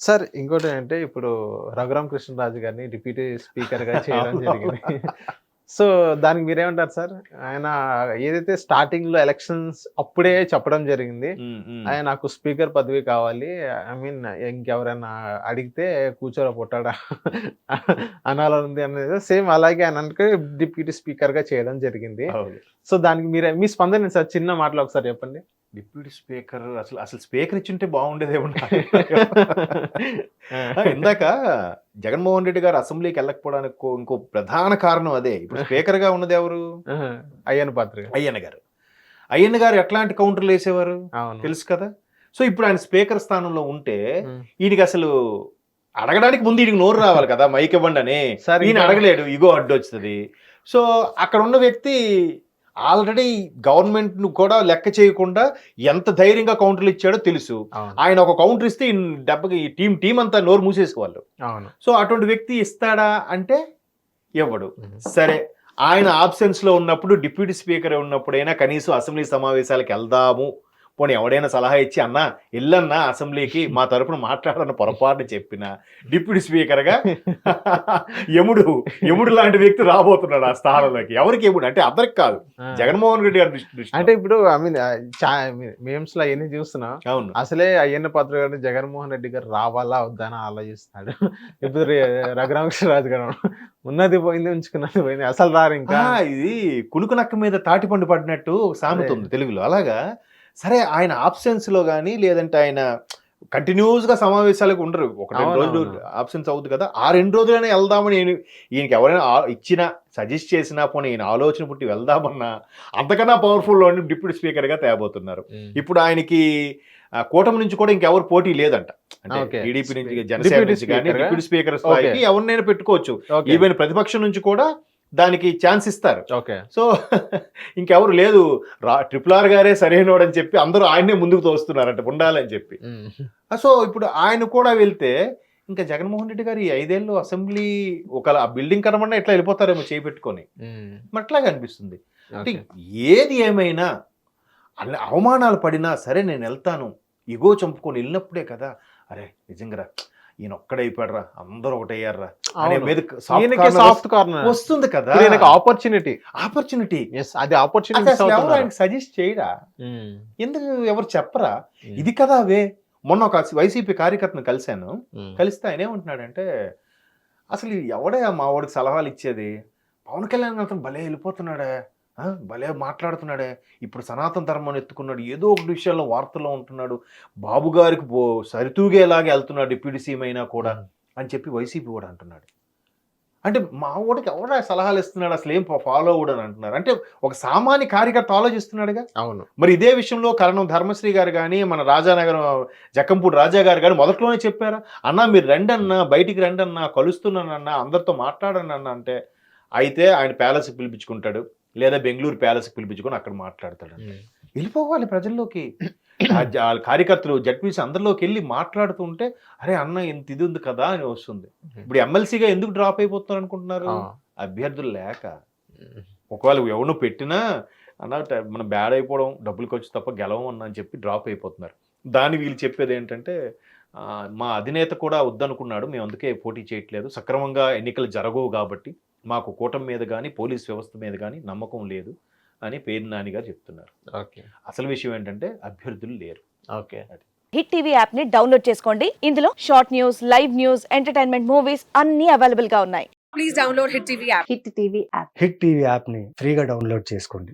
Sir ఇంకోటి అంటే ఇప్పుడు రఘురామ్ కృష్ణరాజు గారిని డిప్యూటీ స్పీకర్గా చేయడం జరిగింది. సో దానికి మీరేమంటారు సార్? ఆయన ఏదైతే స్టార్టింగ్లో ఎలక్షన్స్ అప్పుడే చెప్పడం జరిగింది. ఆయన నాకు స్పీకర్ పదవి కావాలి. ఐ మీన్ ఇంకెవరైనా అడిగితే కూర్చోరా పొట్టాడా అనాలనుంది అనేది సేమ్ అలాగే ఆయన డిప్యూటీ స్పీకర్గా చేయడం జరిగింది. సో దానికి మీరే మీ స్పందన సార్? చిన్న మాటలు ఒకసారి చెప్పండి. డిప్యూటీ స్పీకర్ అసలు అసలు స్పీకర్ ఇచ్చుంటే బాగుండేదేమో ఇందాక జగన్మోహన్ రెడ్డి గారు అసెంబ్లీకి వెళ్ళకపోవడానికి ఇంకో ప్రధాన కారణం అదే. ఇప్పుడు స్పీకర్గా ఉన్నది ఎవరు? అయ్యన్న పాత్ర. అయ్యన్న గారు. అయ్యన్న గారు ఎట్లాంటి కౌంటర్లు వేసేవారు? తెలుసు కదా? సో ఇప్పుడు ఆయన స్పీకర్ స్థానంలో ఉంటే. ఈయనకి అసలు అడగడానికి ముందు ఈయనకి నోరు రావాలి కదా మైక్ ఇవ్వండి అని. సార్ ఈయన అడగలేడు ఇగో అడ్డు వస్తుంది సో అక్కడ ఉన్న వ్యక్తి ఆల్రెడీ గవర్నమెంట్ను కూడా లెక్క చేయకుండా ఎంత ధైర్యంగా కౌంటర్లు ఇచ్చాడో తెలుసు. ఆయన ఒక కౌంటర్ ఇస్తే దెబ్బకి టీం టీం అంతా నోరు మూసేసుకోవాలి. సో అటువంటి వ్యక్తి ఇస్తాడా అంటే ఇవ్వడు. సరే ఆయన ఆబ్సెన్స్లో ఉన్నప్పుడు డిప్యూటీ స్పీకర్ ఉన్నప్పుడైనా కనీసం అసెంబ్లీ సమావేశాలకు వెళ్దాము. పోనీ ఎవడైనా సలహా ఇచ్చి అన్నా ఎల్లన్నా అసెంబ్లీకి మా తరపున మాట్లాడన్న పొరపాటు చెప్పిన డిప్యూటీ స్పీకర్గా యముడు యముడు లాంటి వ్యక్తి రాబోతున్నాడు ఆ స్థానంలోకి. ఎవరికి యముడు? అంటే అందరికి కాదు. జగన్మోహన్ రెడ్డి గారి దృష్టి. అంటే ఇప్పుడు ఐ మీన్ మేమ్స్లో అవన్నీ చూస్తున్నాం. అవును. అసలే అయ్యన్న పాత్ర గారు జగన్మోహన్ రెడ్డి గారు రావాలా వద్దా అని ఆలోచిస్తున్నాడు. ఇప్పుడు రఘురామకృష్ణరాజు గారు ఉన్నది పోయింది ఉంచుకున్నది పోయింది అసలు రారు ఇంకా. ఇది కునుకు నక్క మీద తాటిపండు పడినట్టు ఒక సామెత. ఉంది తెలుగులో. అలాగా? సరే ఆయన ఆబ్సెన్స్లో కానీ లేదంటే ఆయన కంటిన్యూస్గా సమావేశాలకు ఉండరు ఒక రెండు రోజులు. ఆబ్సెన్స్ అవుతుంది కదా ఆ రెండు రోజులైనా వెళ్దామని నేను ఈయనకి ఎవరైనా ఇచ్చినా సజెస్ట్ చేసినా పోనీ ఈయన ఆలోచన పుట్టి వెళ్దామన్నా అంతకన్నా పవర్ఫుల్ డిప్యూటీ స్పీకర్గా తేబోతున్నారు. ఇప్పుడు ఆయనకి కూటమి నుంచి కూడా ఇంకెవరు పోటీ లేదంట అంటే. టీడీపీ నుంచి జనసేన నుంచి కానీ? డిప్యూటీ స్పీకర్ స్థాయికి ఎవరినైనా పెట్టుకోవచ్చు ఈవెన్ ప్రతిపక్షం నుంచి కూడా దానికి ఛాన్స్ ఇస్తారు. ఓకే. సో ఇంకెవరు లేదు. రా ట్రిపుల్ ఆర్ గారే సరైనోడని చెప్పి అందరూ ఆయన్నే ముందుకు తోస్తున్నారంట ఉండాలని చెప్పి. సో ఇప్పుడు ఆయన కూడా వెళ్తే ఇంకా జగన్మోహన్ రెడ్డి గారు ఈ ఐదేళ్ళు అసెంబ్లీ ఒక ఆ బిల్డింగ్ కనబడినా ఇట్లా వెళ్ళిపోతారేమో చేపెట్టుకొని. అట్లాగే అనిపిస్తుంది. అంటే. ఏది ఏమైనా అవమానాలు పడినా సరే నేను వెళ్తాను. ఇగో చంపుకొని వెళ్ళినప్పుడే కదా. అరే నిజంగా ఈయన ఒక్కడైపోయాడురా అందరూ ఒకటయ్యారా అనే. మీద సాఫ్ట్ కార్నర్ వస్తుంది కదా. ఈయనకి ఆపర్చునిటీ ఆపర్చునిటీ అది ఆపర్చునిటీ ఎవరు ఆయనకి సజెస్ట్ చేయడా? ఎందుకు ఎవరు చెప్పరా? ఇది కదా అవే. మొన్న ఒక వైసీపీ కార్యకర్తను కలిశాను. కలిస్తే ఆయన ఏమంటున్నాడంటే అసలు ఎవడే మా వాడికి సలహాలు ఇచ్చేది? పవన్ కళ్యాణ్ అతను భలే వెళ్ళిపోతున్నాడే. భలే మాట్లాడుతున్నాడే. ఇప్పుడు సనాతన ధర్మం ఎత్తుకున్నాడు. ఏదో ఒక విషయంలో వార్తల్లో ఉంటున్నాడు. బాబు గారికి సరితూగేలాగే వెళ్తున్నాడు డిప్యూటీ సీఎం అయినా కూడా అని చెప్పి వైసీపీ కూడా అంటున్నాడు. అంటే మా వాడికి ఎవడా సలహాలు ఇస్తున్నాడు? అసలు ఏం ఫాలో అవ్వడని అంటున్నారు. అంటే ఒక సామాన్య కార్యకర్త ఆలోచిస్తున్నాడుగా. అవును. మరి ఇదే విషయంలో కరణం ధర్మశ్రీ గారు కానీ మన రాజానగరం జక్కంపూడి రాజా గారు కానీ మొదట్లోనే చెప్పారా? అన్నా మీరు రండి అన్నా బయటికి రండి అన్నా కలుస్తున్నానన్నా అందరితో మాట్లాడండి అన్న అంటే అయితే ఆయన ప్యాలెస్కి పిలిపించుకుంటాడు. లేదా బెంగళూరు ప్యాలెస్కి పిలిపించుకొని అక్కడ మాట్లాడతాడు ఉమ్. వెళ్ళిపోవాలి ప్రజల్లోకి. కార్యకర్తలు జడ్పీసీ అందరిలోకి వెళ్ళి మాట్లాడుతుంటే అరే అన్న ఇంత ఇది ఉంది కదా అని వస్తుంది. ఇప్పుడు ఎమ్మెల్సీగా ఎందుకు డ్రాప్ అయిపోతున్నారు అనుకుంటున్నారు. అభ్యర్థులు లేక. ఒకవేళ ఎవరినో పెట్టినా అన్న మనం బ్యాడ్ అయిపోవడం డబ్బులకి వచ్చి తప్ప గెలవం అన్న అని చెప్పి డ్రాప్ అయిపోతున్నారు. దాన్ని వీళ్ళు చెప్పేది ఏంటంటే మా అధినేత కూడా వద్దనుకున్నాడు మేము అందుకే పోటీ చేయట్లేదు. సక్రమంగా ఎన్నికలు జరగవు కాబట్టి మాకు కూటమి మీద కానీ పోలీస్ వ్యవస్థ మీద కానీ నమ్మకం లేదు అని పేరు నాని గారు చెప్తున్నారు. ఓకే. అసలు విషయం ఏంటంటే అభ్యర్థులు లేరు. ఓకే. హిట్ టీవీ యాప్ని డౌన్లోడ్ చేసుకోండి. ఇందులో short news live news entertainment movies అన్ని అవైలబుల్గా ఉన్నాయి. Please download Hit TV app. Hit TV app Hit TV యాప్ని ఫ్రీగా డౌన్లోడ్ చేసుకోండి.